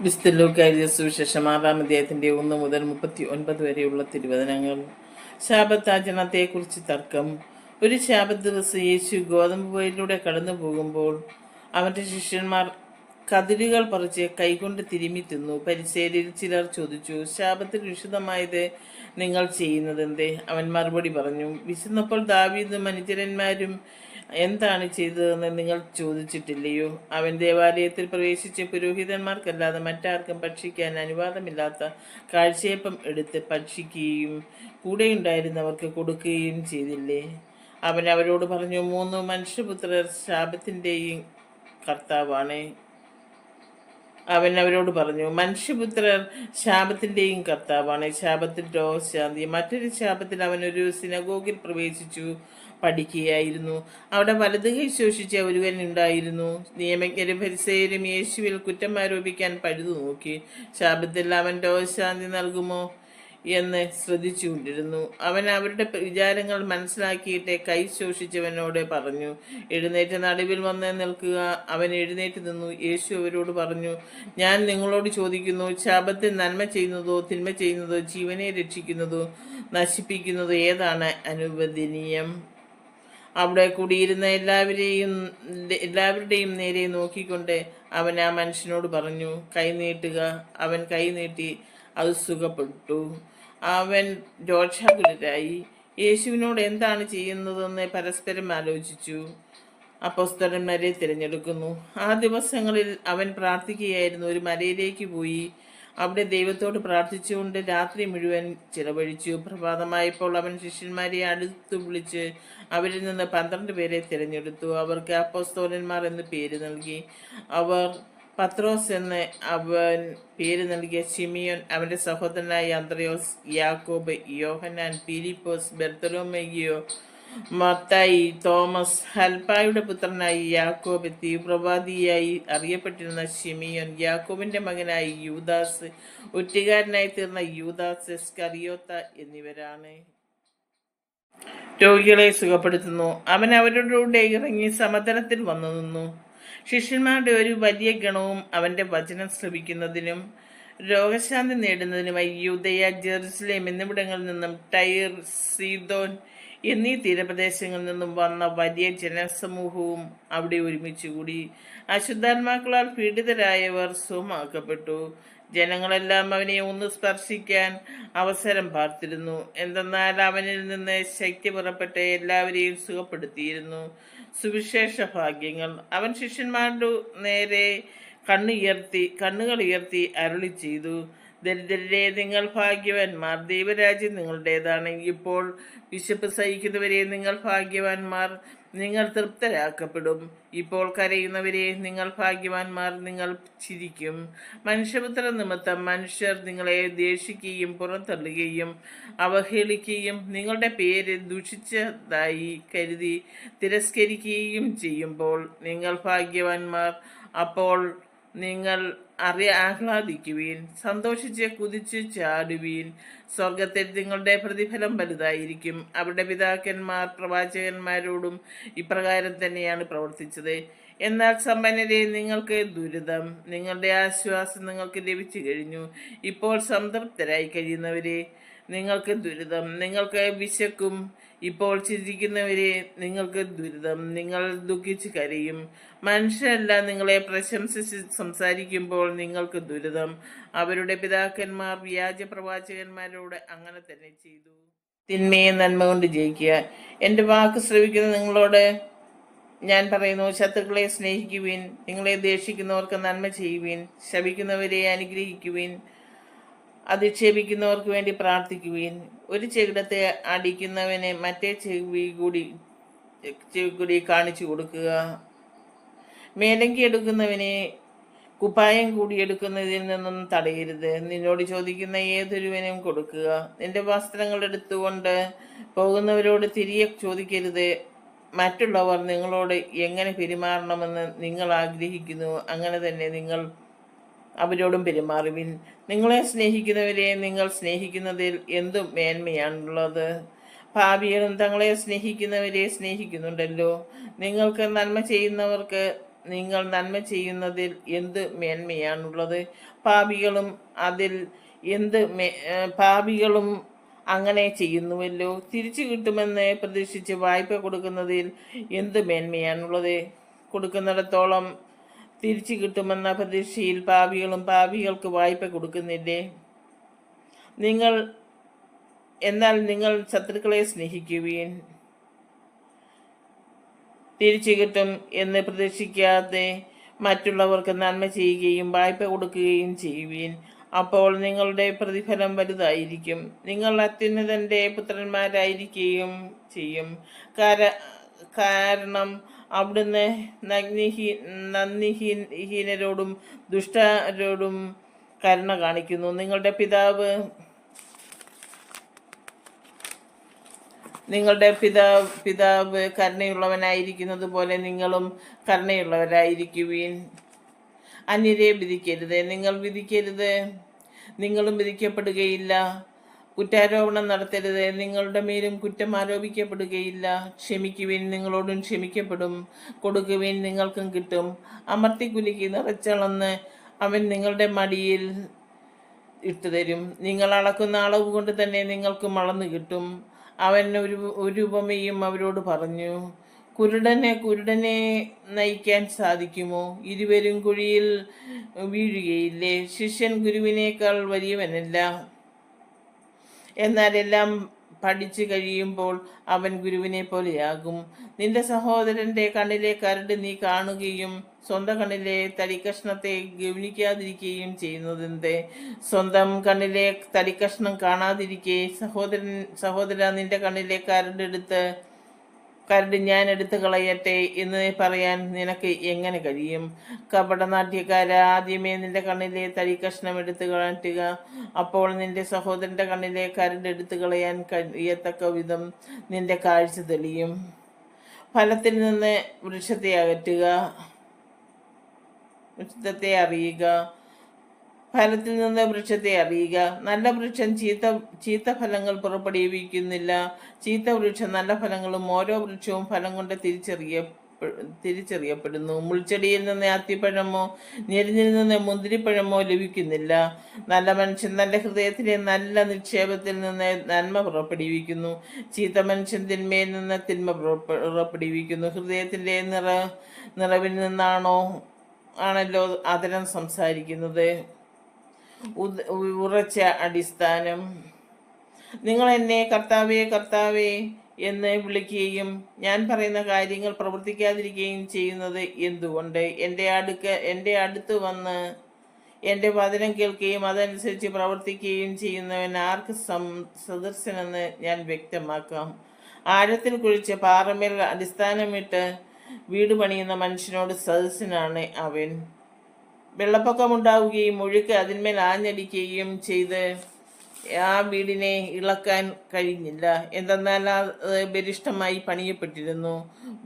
വിസ്തലൂക്കാരിയ സുവിശേഷം ആറാം അധ്യായത്തിന്റെ ഒന്ന് മുതൽ മുപ്പത്തി ഒൻപത് വരെയുള്ള തിരുവചനങ്ങൾ. ശാപത്താചരണത്തെക്കുറിച്ച് തർക്കം. ഒരു ശാപത്ത് ദിവസം യേശു ഗോതമ്പ് വയലിലൂടെ കടന്നു പോകുമ്പോൾ അവന്റെ ശിഷ്യന്മാർ കതിരുകൾ പറിച്ച് കൈകൊണ്ട് തിരുമ്മി തിന്നു. പരിസേരിൽ ചിലർ ചോദിച്ചു ശാപത്തിൽ വിശുദ്ധമായത് നിങ്ങൾ ചെയ്യുന്നതെന്തേ? അവൻ മറുപടി പറഞ്ഞു വിശന്നപ്പോൾ ദാവീദും മനുഷ്യരന്മാരും എന്താണ് ചെയ്തതെന്ന് നിങ്ങൾ ചോദിച്ചിട്ടില്ലയോ? അവൻ ദേവാലയത്തിൽ പ്രവേശിച്ച് പുരോഹിതന്മാർക്കല്ലാതെ മറ്റാർക്കും ഭക്ഷിക്കാൻ അനുവാദമില്ലാത്ത കാഴ്ചയപ്പം എടുത്ത് ഭക്ഷിക്കുകയും കൂടെയുണ്ടായിരുന്നവർക്ക് കൊടുക്കുകയും ചെയ്തില്ലേ? അവൻ അവരോട് പറഞ്ഞു മൂന്ന് മനുഷ്യപുത്രർ ശാപത്തിന്റെയും കർത്താവാണ്. അവൻ അവരോട് പറഞ്ഞു മനുഷ്യപുത്രർ ശാപത്തിന്റെയും കർത്താവാണ്. ശാപത്തിൽ രോഗശാന്തി മറ്റൊരു ശാപത്തിൽ അവൻ ഒരു സിനഗോഗിൽ പ്രവേശിച്ചു പഠിക്കുകയായിരുന്നു. അവിടെ വലത് കൈ ശോഷിച്ച ഒരുവൻ ഉണ്ടായിരുന്നു. നിയമജ്ഞരും പരിസയരും യേശുവിൽ കുറ്റം ആരോപിക്കാൻ പഴുതു നോക്കി ശാപത്തിൽ അവൻ രോഗശാന്തി നൽകുമോ? എന്ന് ശ്രദ്ധിച്ചുകൊണ്ടിരുന്നു. അവൻ അവരുടെ വിചാരങ്ങൾ മനസ്സിലാക്കിയിട്ട് കൈ ശോഷിച്ചവനോട് പറഞ്ഞു എഴുന്നേറ്റ് നടുവിൽ വന്ന് നിൽക്കുക. അവൻ എഴുന്നേറ്റ് നിന്നു. യേശു അവരോട് പറഞ്ഞു ഞാൻ നിങ്ങളോട് ചോദിക്കുന്നു ശാപത്തിൽ നന്മ ചെയ്യുന്നതോ തിന്മ ചെയ്യുന്നതോ ജീവനെ രക്ഷിക്കുന്നതോ നശിപ്പിക്കുന്നതോ ഏതാണ് അനുവദനീയം? അവിടെ കൂടിയിരുന്ന എല്ലാവരെയും എല്ലാവരുടെയും നേരെ നോക്കിക്കൊണ്ട് അവൻ ആ മനുഷ്യനോട് പറഞ്ഞു കൈ നീട്ടുക. അവൻ കൈ നീട്ടി അത് സുഖപ്പെട്ടു. അവൻ രോക്ഷാകുലരായി യേശുവിനോട് എന്താണ് ചെയ്യുന്നതെന്ന് പരസ്പരം ആലോചിച്ചു. അപ്പോസ്തലന്മാരെ തിരഞ്ഞെടുക്കുന്നു. ആ ദിവസങ്ങളിൽ അവൻ പ്രാർത്ഥിക്കുകയായിരുന്നു. ഒരു മലയിലേക്ക് പോയി. അവിടെ ദൈവത്തോട് പ്രാർത്ഥിച്ചുകൊണ്ട് രാത്രി മുഴുവൻ ചിലവഴിച്ചു. പ്രഭാതമായപ്പോൾ അവൻ ശിഷ്യന്മാരെ അടുത്ത് വിളിച്ച് അവരിൽ നിന്ന് പന്ത്രണ്ട് പേരെ തിരഞ്ഞെടുത്തു. അവർക്ക് അപ്പോസ്തോലന്മാർ എന്ന് പേര് നൽകി. അവർ പത്രോസ് എന്ന് അവൻ പേര് നൽകിയ ഷിമിയോൻ അവന്റെ സഹോദരനായ അന്ത്രയോസ് യാക്കോബ് യോഹനാൻ പീലിപ്പോസ് ബെർത്തലോമയോ മത്തായി തോമസ് ഹൽപായുടെ പുത്രനായി യാക്കോബ് തീവ്രവാദിയായി അറിയപ്പെട്ടിരുന്ന ഷിമിയോൻ യാക്കോബിന്റെ മകനായി യൂദാസ് ഒറ്റുകാരനായി തീർന്ന യൂദാസ് എസ്കറിയോത്ത എന്നിവരാണ്. രോഗികളെ സുഖപ്പെടുത്തുന്നു. അവൻ അവരുടെ ഇറങ്ങി സമതലത്തിൽ വന്നു നിന്നു. ശിഷ്യന്മാരുടെ ഒരു വലിയ ഗണവും അവന്റെ വചനം ശ്രമിക്കുന്നതിനും രോഗശാന്തി നേടുന്നതിനുമായി യൂതയ ജെറുസലേം എന്നിവിടങ്ങളിൽ നിന്നും ടൈർ സീതോൻ എന്നീ തീരപ്രദേശങ്ങളിൽ നിന്നും വന്ന വലിയ ജനസമൂഹവും അവിടെ ഒരുമിച്ചുകൂടി അശുദ്ധാത്മാക്കളാൽ പീഡിതരായവർ സുഖമാക്കപ്പെട്ടു. ജനങ്ങളെല്ലാം അവനെ ഒന്ന് സ്പർശിക്കാൻ അവസരം പാർത്തിരുന്നു. എന്തെന്നാൽ അവനിൽ നിന്ന് ശക്തി പുറപ്പെട്ട് എല്ലാവരെയും സുഖപ്പെടുത്തിയിരുന്നു. സുവിശേഷ ഭാഗ്യങ്ങൾ. അവൻ ശിഷ്യന്മാരുടെ നേരെ കണ്ണുയർത്തി കണ്ണുകൾ ഉയർത്തി അരുളി ചെയ്തു. ദരിദ്രരെ നിങ്ങൾ ഭാഗ്യവാന്മാർ. ദൈവരാജ്യം നിങ്ങളുടേതാണ്. ഇപ്പോൾ വിശപ്പ് സഹിക്കുന്നവരെ നിങ്ങൾ ഭാഗ്യവാന്മാർ. നിങ്ങൾ തൃപ്തരാക്കപ്പെടും. ഇപ്പോൾ കരയുന്നവരെ നിങ്ങൾ ഭാഗ്യവാന്മാർ നിങ്ങൾ ചിരിക്കും. മനുഷ്യപുത്ര നിമിത്തം മനുഷ്യർ നിങ്ങളെ ദേഷിക്കുകയും പുറന്തള്ളുകയും അവഹേളിക്കുകയും നിങ്ങളുടെ പേര് ദുഷിച്ചതായി കരുതി തിരസ്കരിക്കുകയും ചെയ്യുമ്പോൾ നിങ്ങൾ ഭാഗ്യവാന്മാർ. അപ്പോൾ നിങ്ങൾ അറിയ ആഹ്ലാദിക്കുവീൻ. സന്തോഷിച്ച് കുതിച്ച് ചാടുവീൻ. സ്വർഗത്തിൽ നിങ്ങളുടെ പ്രതിഫലം വലുതായിരിക്കും. അവരുടെ പിതാക്കന്മാർ പ്രവാചകന്മാരോടും ഇപ്രകാരം തന്നെയാണ് പ്രവർത്തിച്ചത്. എന്നാൽ സമ്പന്നരെ നിങ്ങൾക്ക് ദുരിതം. നിങ്ങളുടെ ആശ്വാസം നിങ്ങൾക്ക് ലഭിച്ചു കഴിഞ്ഞു. ഇപ്പോൾ സംതൃപ്തരായി കഴിയുന്നവരെ നിങ്ങൾക്ക് ദുരിതം. നിങ്ങൾക്ക് വിശക്കും. ഇപ്പോൾ ചിരിക്കുന്നവരെ നിങ്ങൾക്ക് ദുരിതം. നിങ്ങൾ ദുഃഖിച്ച് കരയും. മനുഷ്യരെല്ലാം നിങ്ങളെ പ്രശംസിച്ച് സംസാരിക്കുമ്പോൾ നിങ്ങൾക്ക് ദുരിതം. അവരുടെ പിതാക്കന്മാർ വ്യാജ പ്രവാചകന്മാരോട് അങ്ങനെ തന്നെ ചെയ്തു. തിന്മയെ നന്മ കൊണ്ട് ജയിക്കുക. എന്റെ വാക്ക് ശ്രവിക്കുന്ന നിങ്ങളോട് ഞാൻ പറയുന്നു ശത്രുക്കളെ സ്നേഹിക്കുവിൻ. നിങ്ങളെ ദേഷിക്കുന്നവർക്ക് നന്മ ചെയ്യുവിൻ. ശപിക്കുന്നവരെ അനുഗ്രഹിക്കുവിൻ. അധിക്ഷേപിക്കുന്നവർക്ക് വേണ്ടി പ്രാർത്ഥിക്കുകയും ഒരു ചെകിടത്തെ അടിക്കുന്നവനെ മറ്റേ ചെവി കൂടി ചെവി കൂടി കാണിച്ചു കൊടുക്കുക. മേലങ്കി എടുക്കുന്നവനെ കുപ്പായം കൂടി എടുക്കുന്നതിൽ നിന്നും തടയരുത്. നിന്നോട് ചോദിക്കുന്ന ഏതൊരുവനും കൊടുക്കുക. നിന്റെ വസ്ത്രങ്ങൾ എടുത്തുകൊണ്ട് പോകുന്നവരോട് തിരികെ ചോദിക്കരുത്. മറ്റുള്ളവർ നിങ്ങളോട് എങ്ങനെ പെരുമാറണമെന്ന് നിങ്ങൾ ആഗ്രഹിക്കുന്നു. അങ്ങനെ തന്നെ നിങ്ങൾ അവരോടും പെരുമാറുവിൻ. നിങ്ങളെ സ്നേഹിക്കുന്നവരെ നിങ്ങൾ സ്നേഹിക്കുന്നതിൽ എന്തും മേന്മയാണുള്ളത്. ഭാവിയിലും തങ്ങളെ സ്നേഹിക്കുന്നവരെ സ്നേഹിക്കുന്നുണ്ടല്ലോ. നിങ്ങൾക്ക് നന്മ ചെയ്യുന്നവർക്ക് നിങ്ങൾ നന്മ ചെയ്യുന്നതിൽ എന്ത് മേന്മയാണുള്ളത്? പാപികളും അതിൽ എന്ത് പാപികളും അങ്ങനെ ചെയ്യുന്നുവല്ലോ. തിരിച്ചു കിട്ടുമെന്ന് പ്രതീക്ഷിച്ച് വായ്പ കൊടുക്കുന്നതിൽ എന്ത് മേന്മയാണുള്ളത്? കൊടുക്കുന്നിടത്തോളം തിരിച്ചു കിട്ടുമെന്ന പ്രതീക്ഷയിൽ പാപികളും പാപികൾക്ക് വായ്പ കൊടുക്കുന്നില്ലേ? നിങ്ങൾ എന്നാൽ നിങ്ങൾ ശത്രുക്കളെ സ്നേഹിക്കുവീൻ. തിരിച്ചു കിട്ടും എന്ന് പ്രതീക്ഷിക്കാതെ മറ്റുള്ളവർക്ക് നന്മ ചെയ്യുകയും വായ്പ കൊടുക്കുകയും ചെയ്യുവീൻ. അപ്പോൾ നിങ്ങളുടെ പ്രതിഫലം വലുതായിരിക്കും. നിങ്ങൾ അത്യുന്നതന്റെ പുത്രന്മാരായിരിക്കുകയും ചെയ്യും. കാര- കാരണം അവിടുന്ന് നഗ്നിഹീ നന്ദിഹീനരോടും ദുഷ്ടരോടും കരുണ കാണിക്കുന്നു. നിങ്ങളുടെ പിതാവ് നിങ്ങളുടെ പിതാവ് പിതാവ് കരുണയുള്ളവനായിരിക്കുന്നത് പോലെ നിങ്ങളും കരുണയുള്ളവരായിരിക്കുവീൻ. അന്യരെ വിധിക്കരുത്. നിങ്ങൾ വിധിക്കരുത്. നിങ്ങളും വിധിക്കപ്പെടുകയില്ല. കുറ്റാരോപണം നടത്തരുത്. നിങ്ങളുടെ മേലും കുറ്റം ആരോപിക്കപ്പെടുകയില്ല. ക്ഷമിക്കുവിൻ നിങ്ങളോടും ക്ഷമിക്കപ്പെടും. കൊടുക്കുവിൻ നിങ്ങൾക്കും കിട്ടും. അമർത്തിക്കുലുക്കി നിറച്ചളന്ന് അവൻ നിങ്ങളുടെ മടിയിൽ ഇട്ടുതരും നിങ്ങൾ അളക്കുന്ന അളവ് കൊണ്ട് തന്നെ നിങ്ങൾക്ക് മളന്നു കിട്ടും. അവൻ ഒരു ഒരു ഉപമയും അവരോട് പറഞ്ഞു കുരുടനെ കുരുടനെ നയിക്കാൻ സാധിക്കുമോ? ഇരുവരും കുഴിയിൽ വീഴുകയില്ലേ? ശിഷ്യൻ ഗുരുവിനേക്കാൾ വലിയവനല്ല. എന്നാൽ എല്ലാം പഠിച്ചു കഴിയുമ്പോൾ അവൻ ഗുരുവിനെ പോലെയാകും നിന്റെ സഹോദരന്റെ കണ്ണിലെ കരട് നീ കാണുകയും സ്വന്തം കണ്ണിലെ തടിക്കഷ്ണത്തെ ഗവനിക്കാതിരിക്കുകയും ചെയ്യുന്നതെന്ത്? സ്വന്തം കണ്ണിലെ തടിക്കഷ്ണം കാണാതിരിക്കെ സഹോദരൻ സഹോദര നിന്റെ കണ്ണിലെ കരടെടുത്ത് കരട് ഞാൻ എടുത്തു കളയട്ടെ എന്ന് പറയാൻ നിനക്ക് എങ്ങനെ കഴിയും? കപടനാട്യക്കാര ആദ്യമേ നിന്റെ കണ്ണിലെ തടി കഷ്ണം എടുത്തു കളറ്റുക അപ്പോൾ നിന്റെ സഹോദരന്റെ കണ്ണിലെ കരട് എടുത്തു കളയാൻ കഴിയത്തക്ക വിധം നിന്റെ കാഴ്ച തെളിയും. ഫലത്തിൽ നിന്ന് വൃക്ഷത്തെ അകറ്റുക. വൃക്ഷത്തെ അറിയുക. ഫലത്തിൽ നിന്ന് വൃക്ഷത്തെ അറിയുക. നല്ല വൃക്ഷം ചീത്ത ചീത്ത ഫലങ്ങൾ പുറപ്പെടുവിക്കുന്നില്ല. ചീത്ത വൃക്ഷം നല്ല ഫലങ്ങളും ഓരോ വൃക്ഷവും ഫലം കൊണ്ട് തിരിച്ചറിയ തിരിച്ചറിയപ്പെടുന്നു. മുൾച്ചെടിയിൽ നിന്ന് അത്തിപ്പഴമോ ഞെരിഞ്ഞിൽ നിന്ന് മുന്തിരിപ്പഴമോ ലഭിക്കുന്നില്ല. നല്ല മനുഷ്യൻ നല്ല ഹൃദയത്തിലെ നല്ല നിക്ഷേപത്തിൽ നിന്ന് നന്മ പുറപ്പെടുവിക്കുന്നു. ചീത്ത മനുഷ്യൻ തിന്മയിൽ നിന്ന് തിന്മ പുറപ്പെടുവിക്കുന്നു. ഹൃദയത്തിന്റെ നിറ നിറവിൽ നിന്നാണോ ആണല്ലോ അതരം സംസാരിക്കുന്നത്. ഉറച്ച അടിസ്ഥാനം. നിങ്ങൾ എന്നെ കർത്താവേ കർത്താവേ എന്ന് വിളിക്കുകയും ഞാൻ പറയുന്ന കാര്യങ്ങൾ പ്രവർത്തിക്കാതിരിക്കുകയും ചെയ്യുന്നത് എന്തുകൊണ്ട്? എന്റെ അടുക്ക എന്റെ അടുത്ത് വന്ന് എന്റെ വചനം കേൾക്കുകയും അതനുസരിച്ച് പ്രവർത്തിക്കുകയും ചെയ്യുന്നവൻ ആർക്ക് സം ഞാൻ വ്യക്തമാക്കാം. ആഴത്തിൽ കുഴിച്ച് പാറമേൽ അടിസ്ഥാനമിട്ട് വീട് പണിയുന്ന മനുഷ്യനോട് സദസ്സനാണ് അവൻ. വെള്ളപ്പൊക്കമുണ്ടാവുകയും ഒഴുക്ക് അതിന്മേൽ ആഞ്ഞടിക്കുകയും ചെയ്ത് ആ വീടിനെ ഇളക്കാൻ കഴിഞ്ഞില്ല. എന്തെന്നാൽ അത് ബലിഷ്ടമായി പണിയപ്പെട്ടിരുന്നു.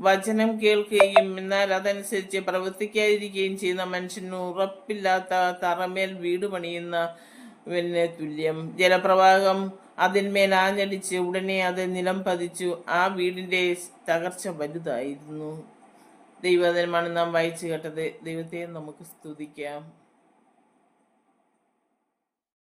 വചനം കേൾക്കുകയും എന്നാൽ അതനുസരിച്ച് പ്രവർത്തിക്കാതിരിക്കുകയും ചെയ്യുന്ന മനുഷ്യന് ഉറപ്പില്ലാത്ത തറമേൽ വീട് പണിയുന്ന പിന്നെ തുല്യം. ജലപ്രവാഹം അതിന്മേൽ ആഞ്ഞടിച്ച് ഉടനെ അത് നിലം പതിച്ചു ആ വീടിന്റെ തകർച്ച വലുതായിരുന്നു. ദൈവദിനമാണ് നാം വായിച്ചു കേട്ടത്. ദൈവത്തെ നമുക്ക് സ്തുതിക്കാം.